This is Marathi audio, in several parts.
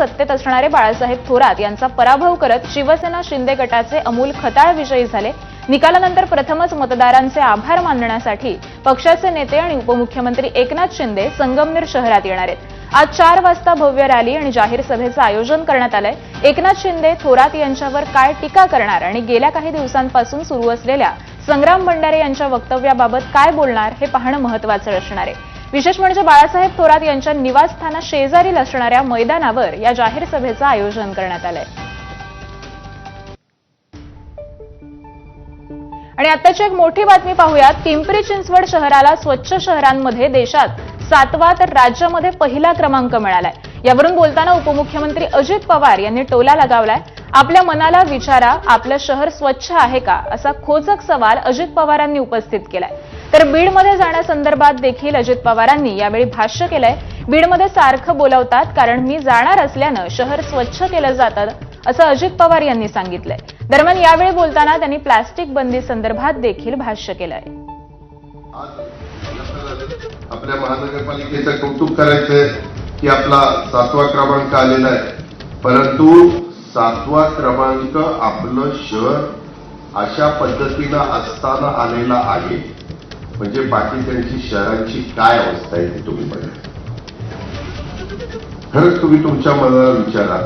सत्तेत असणारे बाळासाहेब थोरात यांचा पराभव करत शिवसेना शिंदे गटाचे अमूल खताळ विजयी झाले. निकालानंतर प्रथमच मतदारांचे आभार मानण्यासाठी पक्षाचे नेते आणि उपमुख्यमंत्री एकनाथ शिंदे संगमनेर शहरात येणार आहेत. आज चार वाजता भव्य रॅली आणि जाहीर सभेचं आयोजन करण्यात आलंय. एकनाथ शिंदे थोरात यांच्यावर काय टीका करणार आणि गेल्या काही दिवसांपासून सुरू असलेल्या संग्राम भंडारे यांच्या वक्तव्याबाबत काय बोलणार हे पाहणं महत्वाचं असणार आहे. विशेष म्हणजे बाळासाहेब थोरात यांच्या निवासस्थाना शेजारील असणाऱ्या मैदानावर या जाहीर सभेचं आयोजन करण्यात आलंय. आणि आताची एक मोठी बातमी पाहूयात. पिंपरी चिंचवड शहराला स्वच्छ शहरांमध्ये देशात सातवा तर राज्यामध्ये पहिला क्रमांक मिळालाय. यावरून बोलताना उपमुख्यमंत्री अजित पवार यांनी टोला लगावलाय. आपल्या मनाला विचारा आपलं शहर स्वच्छ आहे का? असा खोचक सवाल अजित पवारांनी उपस्थित केलाय. तर बीडमध्ये जाण्यासंदर्भात देखील अजित पवारांनी यावेळी भाष्य केलंय. बीडमध्ये सारखं बोलवतात कारण मी जाणार असल्यानं शहर स्वच्छ केलं जातं असं अजित पवार यांनी सांगितलंय. दरम्यान यावेळी बोलताना त्यांनी प्लास्टिक बंदी संदर्भात देखील भाष्य केलंय. आपल्या महानगरपालिकेचं कौतुक करायचंय की आपला सातवा क्रमांक आलेला आहे. परंतु सातवा क्रमांक आपलं शहर अशा पद्धतीनं असताना आलेला आहे. म्हणजे बाकी त्यांची शहरांची काय अवस्था आहे ती तुम्ही बघा. खरंच तुम्ही तुमच्या मनाला विचारा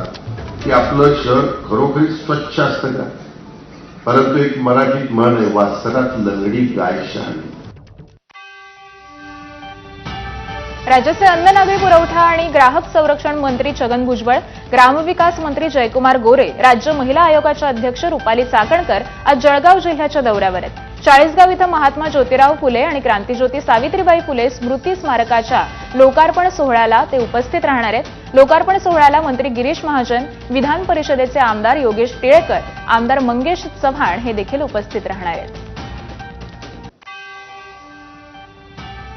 की आपलं शहर खरोखरी स्वच्छ असतं का? परंतु एक मराठीत म्हण आहे वासरात लंगडी गाय शहाणी. राज्याचे अन्न नागरी पुरवठा आणि ग्राहक संरक्षण मंत्री छगन भुजबळ ग्रामविकास मंत्री जयकुमार गोरे राज्य महिला आयोगाच्या अध्यक्ष रुपाली चाकणकर आज जळगाव जिल्ह्याच्या दौऱ्यावर आहेत. चाळीसगाव इथं महात्मा ज्योतिराव फुले आणि क्रांतीज्योती सावित्रीबाई फुले स्मृती स्मारकाच्या लोकार्पण सोहळ्याला ते उपस्थित राहणार आहेत. लोकार्पण सोहळ्याला मंत्री गिरीश महाजन विधान परिषदेचे आमदार योगेश टिळेकर आमदार मंगेश चव्हाण हे देखील उपस्थित राहणार आहेत.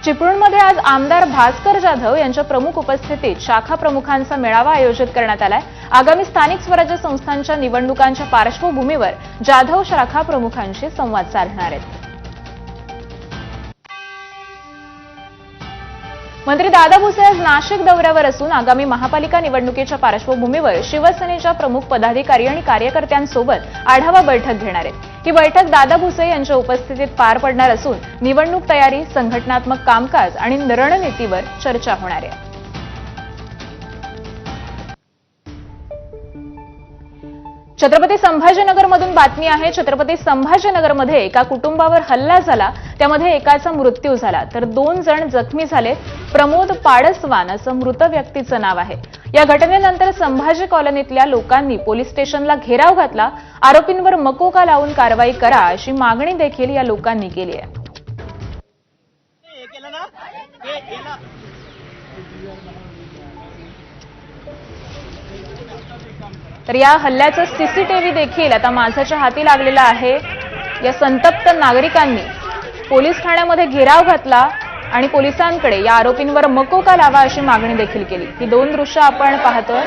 चिपळूणमध्ये आज आमदार भास्कर जाधव यांच्या प्रमुख उपस्थितीत शाखा प्रमुखांचा मेळावा आयोजित करण्यात आलाय. आगामी स्थानिक स्वराज्य संस्थांच्या निवडणुकांच्या पार्श्वभूमीवर जाधव शाखा प्रमुखांशी संवाद साधणार आहेत. मंत्री दादा भुसे आज नाशिक दौऱ्यावर असून आगामी महापालिका निवडणुकीच्या पार्श्वभूमीवर शिवसेनेच्या प्रमुख पदाधिकारी आणि कार्यकर्त्यांसोबत आढावा बैठक घेणार आहेत. ही बैठक दादा भुसे यांच्या उपस्थितीत पार पडणार असून निवडणूक तयारी संघटनात्मक कामकाज आणि रणनीतीवर चर्चा होणार आहे. छत्रपती संभाजीनगरमधून बातमी आहे छत्रपती संभाजीनगरमध्ये एका कुटुंबावर हल्ला झाला त्यामध्ये एकाचा मृत्यू झाला. तर दोन जण जखमी झाले. प्रमोद पाडसवान असं मृत व्यक्तीचं नाव आहे. या घटनेनंतर संभाजी कॉलनीतल्या लोकांनी पोलीस स्टेशनला घेराव घातला. आरोपींवर मकोका लावून कारवाई करा अशी मागणी देखील या लोकांनी केली आहे. तर या हल्ल्याचं सीसीटीव्ही देखील आता माणसाच्या हाती लागलेला आहे. या संतप्त नागरिकांनी पोलीस ठाण्यामध्ये घेराव घातला आणि पोलिसांकडे या आरोपींवर मकोका लावा अशी मागणी देखील केली. ही दोन दृश्य आपण पाहतोय.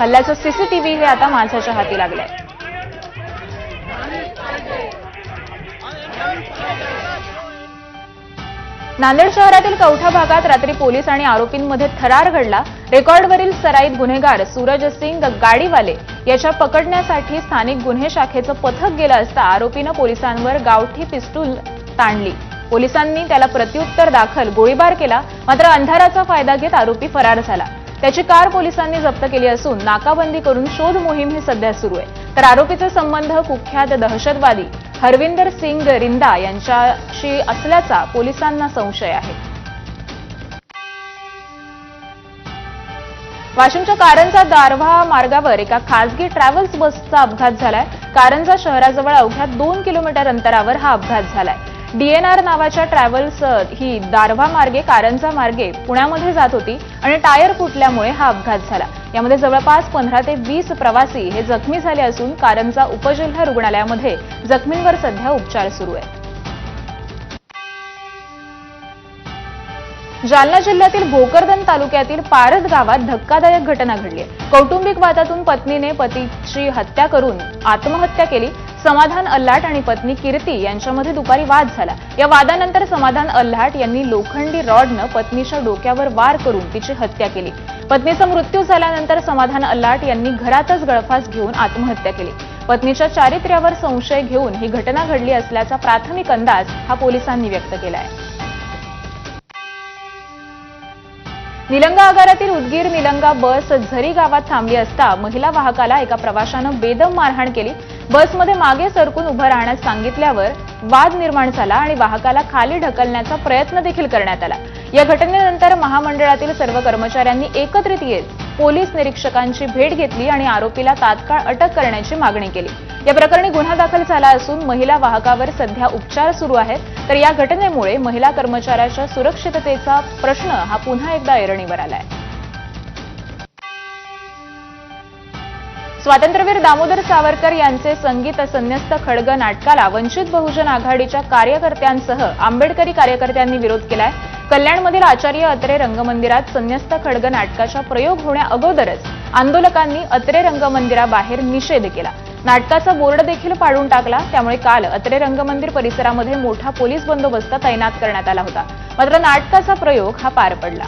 हल्ल्याचं सीसीटीव्ही हे आता माझ्याच्या हाती लागलंय. नांदेड शहरातील कवठा भागात रात्री पोलीस आणि आरोपींमध्ये थरार घडला. रेकॉर्डवरील सराईत गुन्हेगार सूरज सिंग गाडीवाले याच्या पकडण्यासाठी स्थानिक गुन्हे शाखेचं पथक गेलं असता आरोपीनं पोलिसांवर गावठी पिस्तूल ताणली. पोलिसांनी त्याला प्रत्युत्तर दाखल गोळीबार केला मात्र अंधाराचा फायदा घेत आरोपी फरार झाला. त्याची कार पोलिसांनी जप्त केली असून नाकाबंदी करून शोध मोहीम ही सध्या सुरू आहे. तर आरोपीचे संबंध कुख्यात दहशतवादी हरविंदर सिंग रिंदा यांच्याशी असल्याचा पोलिसांना संशय आहे. वाशिमच्या कारंजा दारव्हा मार्गावर एका खासगी ट्रॅव्हल्स बसचा अपघात झालाय. कारंजा शहराजवळ अवघ्या दोन किलोमीटर अंतरावर हा अपघात झालाय. डीएनआर नावाच्या ट्रॅव्हल्स ही दारव्हा मार्गे कारंजा मार्गे पुण्यामध्ये जात होती आणि टायर फुटल्यामुळे हा अपघात झाला. यामध्ये जवळपास पंधरा ते वीस प्रवासी हे जखमी झाले असून कारंजा उपजिल्हा रुग्णालयामध्ये जखमींवर सध्या उपचार सुरू आहेत. जालना जिल्ह्यातील भोकरदन तालुक्यातील पारद गावात धक्कादायक घटना घडली कौटुंबिक वादातून पत्नीने पतीची हत्या करून आत्महत्या केली. समाधान अल्लाट आणि पत्नी कीर्ती यांच्यामध्ये दुपारी वाद झाला. या वादानंतर समाधान अल्लाट यांनी लोखंडी रॉडनं पत्नीच्या डोक्यावर वार करून तिची हत्या केली. पत्नीचा मृत्यू झाल्यानंतर समाधान अल्लाट यांनी घरातच गळफास घेऊन आत्महत्या केली. पत्नीच्या चारित्र्यावर संशय घेऊन ही घटना घडली असल्याचा प्राथमिक अंदाज हा पोलिसांनी व्यक्त केला आहे निलंगा आगारातील उदगीर निलंगा बस झरी गावात थांबली असता महिला वाहकाला एका प्रवाशानं बेदम मारहाण केली. बसमध्ये मागे सरकून उभं राहण्यास सांगितल्यावर वाद निर्माण झाला आणि वाहकाला खाली ढकलण्याचा प्रयत्न देखील करण्यात आला. या घटनेनंतर महामंडळातील सर्व कर्मचाऱ्यांनी एकत्रित येत पोलीस निरीक्षकांची भेट घेतली आणि आरोपीला तात्काळ अटक करण्याची मागणी केली. या प्रकरणी गुन्हा दाखल झाला असून महिला वाहकावर सध्या उपचार सुरू आहेत. तर या घटनेमुळे महिला कर्मचाऱ्याच्या सुरक्षिततेचा प्रश्न हा पुन्हा एकदा ऐरणीवर आला आहे स्वातंत्र्यवीर दामोदर सावरकर यांचे संगीत संन्यस्त खडग नाटकाला वंचित बहुजन आघाडीच्या कार्यकर्त्यांसह आंबेडकरी कार्यकर्त्यांनी विरोध केलाय. कल्याणमधील आचार्य अत्रे रंगमंदिरात संन्यस्त खडग नाटकाचा प्रयोग होण्या अगोदरच आंदोलकांनी अत्रे रंगमंदिराबाहेर निषेध केला. नाटकाचा बोर्ड देखील पाडून टाकला त्यामुळे काल अत्रे रंगमंदिर परिसरामध्ये मोठा पोलीस बंदोबस्त तैनात करण्यात आला होता. मात्र नाटकाचा प्रयोग हा पार पडला.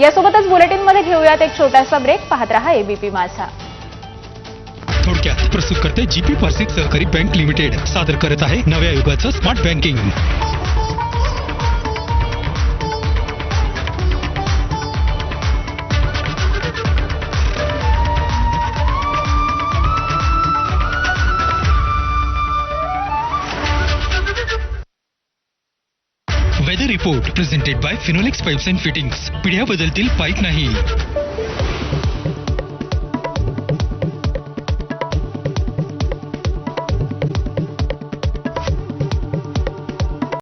यासोबतच बुलेटिनमध्ये घेऊयात एक छोटासा ब्रेक. पाहत रहा एबीपी माझा. थोडक्यात प्रस्तुत करते जीपी पर्सिक सहकारी बँक लिमिटेड सादर करत आहे नव्या युगाचं smart banking. Presented by Finolex pipes and fittings पिढ्या बदलतील पाईप नाही.